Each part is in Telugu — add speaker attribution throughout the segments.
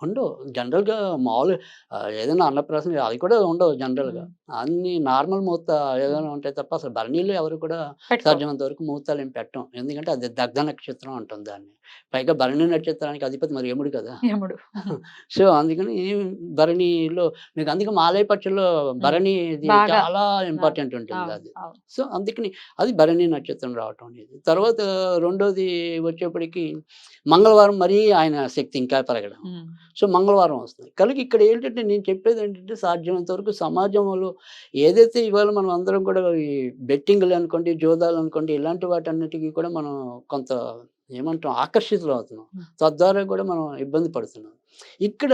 Speaker 1: ఉండవు జనరల్గా మామూలు ఆ, ఏదైనా అన్నప్రాసన అది కూడా ఉండవు జనరల్గా. అన్ని నార్మల్ ముహూర్త ఏదైనా ఉంటాయి తప్ప అసలు భరణీలో ఎవరు కూడా. సాధ్యమైనంత వరకు ముహూర్తాలు ఏం పెట్టం. ఎందుకంటే అది దగ్ధ నక్షత్రం అంటుంది దాన్ని. పైగా భరణి నక్షత్రానికి అధిపతి మరి యముడు కదా.
Speaker 2: యముడు.
Speaker 1: సో అందుకని భరణిలో మీకు అందుకే మాలయ పక్షుల్లో భరణి. చాలా ఇంపార్టెంట్ ఉంటుంది అది. సో అందుకని అది భరణి నక్షత్రం రావటం అనేది. తర్వాత రెండోది వచ్చేప్పటికి మంగళవారం మరీ ఆయన శక్తి ఇంకా పెరగడం. సో మంగళవారం వస్తుంది. కనుక ఇక్కడ ఏంటంటే నేను చెప్పేది ఏంటంటే సాధ్యమైనంత వరకు సమాజంలో ఏదైతే ఇవాళ మనం అందరం కూడా ఈ బెట్టింగ్లు అనుకోండి జోదాలు అనుకోండి ఇలాంటి వాటన్నిటికీ కూడా మనం కొంత ఏమంటాం? ఆకర్షితులు అవుతున్నాం. తద్వారా కూడా మనం ఇబ్బంది పడుతున్నాం. ఇక్కడ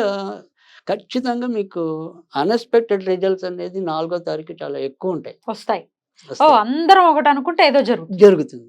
Speaker 1: ఖచ్చితంగా మీకు అన్ఎక్స్పెక్టెడ్ రిజల్ట్స్ అనేది నాలుగో తారీఖు చాలా ఎక్కువ ఉంటాయి.
Speaker 2: వస్తాయి. అందరం ఒకటి అనుకుంటే ఏదో జరుగుతుంది.
Speaker 1: జరుగుతుంది.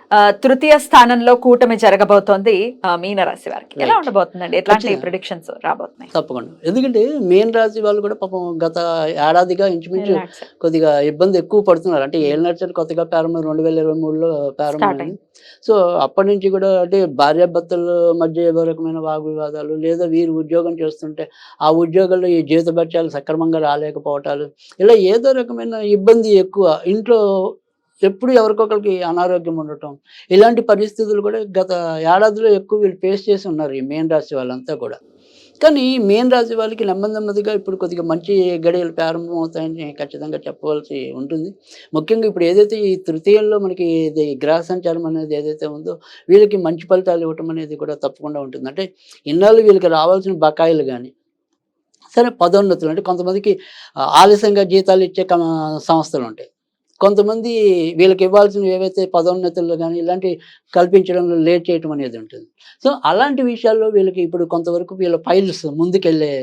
Speaker 2: తృతీయ స్థానంలో కూటమి జరగబోతోంది మీనరాశి వారికి ఎలా. ఉండబోతుందండి ఎట్లాంటి. ప్రిడిక్షన్స్ రాబోతున్నాయి
Speaker 1: తప్పకుండా ఎందుకంటే మేన్ రాశి వాళ్ళు కూడా పాపం గత ఏడాదిగా ఇంచుమించు. కొద్దిగా ఇబ్బంది ఎక్కువ పడుతున్నారు అంటే ఏళ్ళ నడిచారు కొత్తగా ప్రారంభం రెండు వేల ఇరవై మూడులో
Speaker 2: అయింది.
Speaker 1: సో అప్పటి నుంచి కూడా అంటే భార్యాభర్తల మధ్య ఏదో రకమైన వాగ్వివాదాలు లేదా వీరు ఉద్యోగం చేస్తుంటే ఆ ఉద్యోగాల్లో ఈ జీవితభత్యాలు సక్రమంగా రాలేకపోవటాలు ఇలా ఏదో రకమైన ఇబ్బంది ఎక్కువ ఇంట్లో ఎప్పుడు ఎవరికొకరికి అనారోగ్యం ఉండటం. ఇలాంటి పరిస్థితులు కూడా గత ఏడాదిలో ఎక్కువ వీళ్ళు ఫేస్ చేసి ఉన్నారు ఈ మేన్ రాశి వాళ్ళంతా కూడా. కానీ మేన్ రాశి వాళ్ళకి నెమ్మది నెమ్మదిగా ఇప్పుడు కొద్దిగా మంచి గడియలు ప్రారంభం అవుతాయని ఖచ్చితంగా చెప్పవలసి ఉంటుంది. ముఖ్యంగా ఇప్పుడు ఏదైతే ఈ తృతీయంలో మనకి ఇది గ్రహ సంచారం అనేది ఏదైతే ఉందో వీళ్ళకి మంచి ఫలితాలు ఇవ్వటం అనేది కూడా తప్పకుండా ఉంటుంది. అంటే ఇన్నాళ్ళు వీళ్ళకి రావాల్సిన బకాయిలు కానీ సరే పదోన్నతులు అంటే కొంతమందికి ఆలస్యంగా జీతాలు ఇచ్చే సంస్థలు ఉంటాయి. కొంతమంది వీళ్ళకి ఇవ్వాల్సిన ఏవైతే పదోన్నతులు కానీ ఇలాంటి కల్పించడంలో లేట్ చేయటం అనేది ఉంటుంది. సో అలాంటి విషయాల్లో వీళ్ళకి ఇప్పుడు కొంతవరకు వీళ్ళ ఫైల్స్ ముందుకెళ్ళే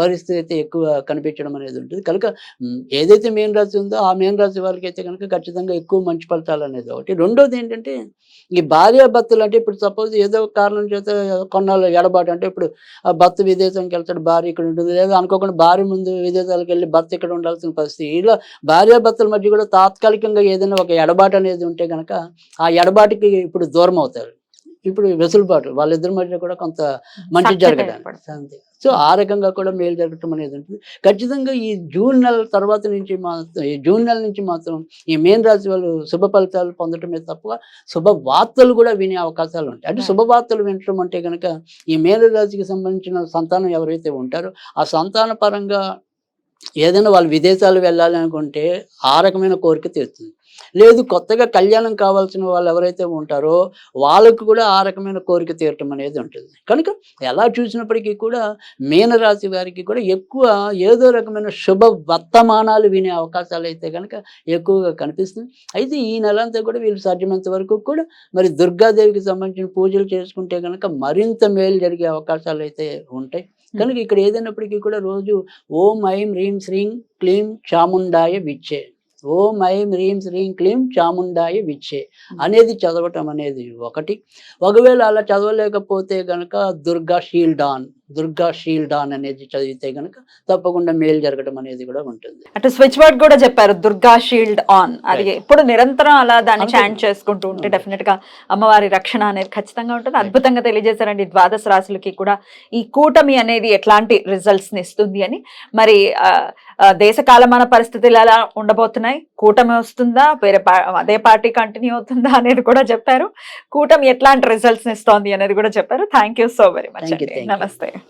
Speaker 1: పరిస్థితి అయితే ఎక్కువ కనిపించడం అనేది ఉంటుంది. కనుక ఏదైతే మెయిన్ రాశి ఉందో ఆ మెయిన్ రాశి వాళ్ళకి అయితే కనుక ఖచ్చితంగా ఎక్కువ మంచి ఫలితాలు అనేది ఒకటి. రెండోది ఏంటంటే ఈ భార్యాభర్తలు అంటే ఇప్పుడు సపోజ్ ఏదో కారణం చేత కొన్నాళ్ళు ఎడబాటు అంటే ఇప్పుడు ఆ భర్త విదేశానికి వెళ్తాడు భార్య ఇక్కడ ఉంటుంది. లేదా అనుకోకుండా భార్య ముందు విదేశాలకు వెళ్ళి భర్త ఇక్కడ ఉండాల్సిన పరిస్థితి. ఇలా భార్యాభర్తల మధ్య కూడా తాత్కాలిక తాత్కాలికంగా ఏదైనా ఒక ఎడబాటు అనేది ఉంటే కనుక ఆ ఎడబాటుకి ఇప్పుడు దూరం అవుతారు ఇప్పుడు వెసులుబాటు వాళ్ళిద్దరి మధ్య కూడా కొంత మంచి జరగడానికి. అంతే సో ఆ రకంగా కూడా మేలు జరగటం అనేది ఉంటుంది ఖచ్చితంగా ఈ జూన్ నెల తర్వాత నుంచి మాత్రం ఈ జూన్ నెల నుంచి మాత్రం ఈ మేన్ రాశి వాళ్ళు శుభ ఫలితాలు పొందటమే తప్ప శుభ వార్తలు కూడా వినే అవకాశాలు ఉంటాయి అంటే
Speaker 2: Right.
Speaker 1: శుభ వార్తలు వినటం అంటే కనుక ఈ మేన రాశికి సంబంధించిన సంతానం ఎవరైతే ఉంటారో ఆ సంతాన పరంగా ఏదైనా వాళ్ళు విదేశాలు వెళ్ళాలనుకుంటే ఆ రకమైన కోరిక తీరుతుంది. లేదు కొత్తగా కళ్యాణం కావాల్సిన వాళ్ళు ఎవరైతే ఉంటారో వాళ్ళకు కూడా ఆ రకమైన కోరిక తీరటం అనేది ఉంటుంది. కనుక ఎలా చూసినప్పటికీ కూడా మీనరాశి వారికి కూడా ఎక్కువ ఏదో రకమైన శుభ వర్తమానాలు వినే అవకాశాలు అయితే కనుక ఎక్కువగా కనిపిస్తుంది. అయితే ఈ నెల అంతా కూడా వీళ్ళు సాధ్యమైనంత వరకు కూడా మరి దుర్గాదేవికి సంబంధించిన పూజలు చేసుకుంటే కనుక మరింత మేలు జరిగే అవకాశాలు అయితే ఉంటాయి. కనుక ఇక్కడ ఏదైనప్పటికీ కూడా రోజు ఓం ఐం హ్రీం శ్రీం క్లీం చాముండాయ విచ్చే. ఓం ఐం హ్రీం శ్రీం క్లీం చాముండాయ విచ్చే అనేది చదవటం అనేది ఒకటి. ఒకవేళ అలా చదవలేకపోతే గనక Durga shield on Durga shield on అనేది చదివితే గనక తప్పకుండా మేలు జరగడం అనేది కూడా ఉంటుంది
Speaker 2: అటు స్విచ్ వర్డ్ కూడా చెప్పారు దుర్గా షీల్డ్ ఆన్ అది. ఎప్పుడు నిరంతరం అలా దాన్ని. చాంట్ చేసుకుంటూ ఉంటే. డెఫినెట్గా అమ్మవారి రక్షణ అనేది ఖచ్చితంగా ఉంటుంది. అద్భుతంగా తెలియజేశారండి ద్వాదశ రాశులకి కూడా ఈ కూటమి అనేది ఎట్లాంటి రిజల్ట్స్ని ఇస్తుంది అని మరి దేశ కాలమాన పరిస్థితులు ఎలా ఉండబోతున్నాయి కూటమి వస్తుందా వేరే అదే పార్టీ కంటిన్యూ అవుతుందా అనేది కూడా చెప్పారు కూటమి ఎట్లాంటి రిజల్ట్స్ని ఇస్తోంది అనేది కూడా చెప్పారు thank you so very much. నమస్తే